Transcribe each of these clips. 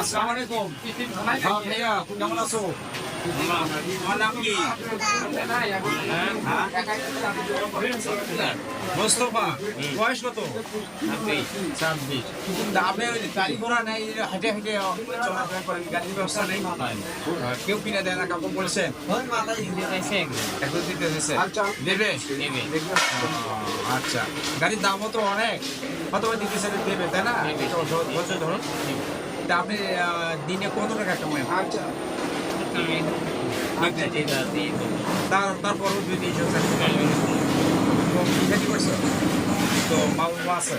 আসসালামু আলাইকুম। হ্যাঁ ভাইয়া কেমন আছো? মোস্তফা বয়স কত? ছাব্বিশ। আপনি গাড়ি ঘোড়া নেই হেঁটে হেঁটে চলাফেরা করেন গাড়ির ব্যবস্থা নেই? কেউ কিনে দেয় না কাপড় বলেছেন এখন দিতে দিছে। দেবে? আচ্ছা। গাড়ির দামও তো অনেক। কত দিতেছে দেবে তাই না? ধরুন। আপনি দিনে কত টাকা কামাই আচ্ছা। তার তারপরও দুই তিনশো করছ? তো মা আছে।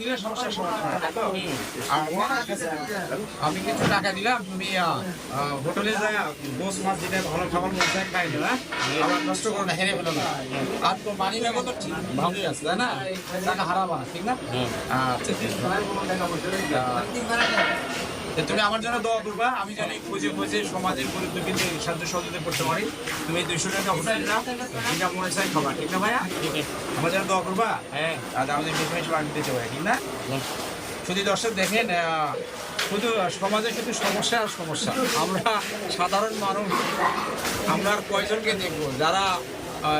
দিলে আমি কিছু টাকা দিলাম তুমি হোটেলে যায় গোস মাছ যেটা ভালো খাবার মধ্যে খাই না আবার নষ্ট করো না হেরে ফেলো না আর তো মানি ব্যাগও তো ঠিক ভালোই আছে তাই না টাকা হারাবা ঠিক না আচ্ছা তুমি আমার জন্য দোয়া করবা আমি জানি খুঁজে খুঁজে সমাজের দুঃখীদের সাহায্য সহযোগিতা করতে পারি। তুমি এই দুইশো টাকা হোটেল না এটা মনে চাই খাবা ঠিক না ভাইয়া? আমার জন্য দোয়া করবা? হ্যাঁ। আর আমাদের বিজনেস আমি দিতে পারি ঠিক না? শুধু দর্শক দেখেন শুধু সমাজে শুধু সমস্যা আর সমস্যা। আমরা সাধারণ মানুষ আমরা আর কয়জনকে দেখব? যারা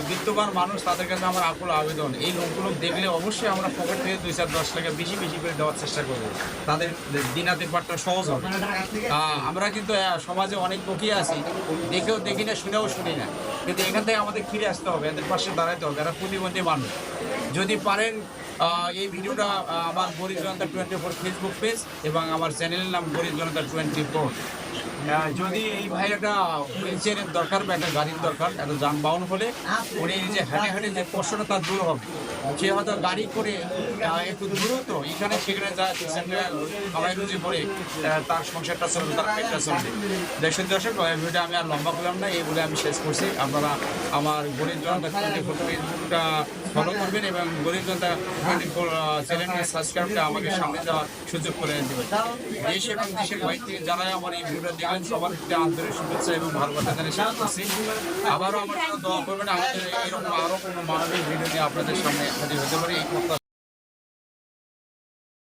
বিত্তবান মানুষ, তাদের কাছে আমার আকুল আবেদন। এই লোকগুলো দেখলে অবশ্যই আমরা পকেট থেকে দুই চার দশ টাকা বেশি বেশি করে দেওয়ার চেষ্টা করব। তাদের দিনাতে পারটা সহজ হবে। আমরা কিন্তু সমাজে অনেক লোকই আছি। দেখেও দেখি না, শুনেও শুনি না। কিন্তু এখান থেকে আমাদের ফিরে আসতে হবে, এদের পাশে দাঁড়াতে হবে। এরা প্রতিবন্ধী মানুষ। যদি পারেন এই ভিডিওটা আমার Garib Janata twenty four Facebook page এবং আমার চ্যানেলের নাম গরিব জনতা টোয়েন্টি ফোর যদি এই ভাই একটা হুইল চেয়ারের দরকার বা একটা গাড়ির দরকার, একটা যানবাহন হলে, উনি যে হাঁটে হাঁটে যে কষ্টটা তার দূর হবে। সে হয়তো গাড়ি করে একটু দূর তো এখানে সেখানে যা খাওয়াই রুজি করে তার সংসারটা চলবে, তার পেটটা চলবে। দেশের দর্শক ভিডিওটা আমি আর লম্বা করলাম না, এই বলে আমি শেষ করছি। আপনারা আমার গরিব জনতা ফেসবুকটা ফলো করবেন এবং গরিব জনতা চ্যানেলটা সাবস্ক্রাইবটা আমাকে সামনে যাওয়ার সুযোগ করে দেবেন। দেশ এবং দেশের বাইরে থেকে যারা আমার এই ভিডিওটা আন্তরিক এবং আবারও আমার দোয়া করবেন। আমাদের এরকম আরও কোনো মানবিক ভিডিও নিয়ে আপনাদের সামনে হাজির হতে পারি। এই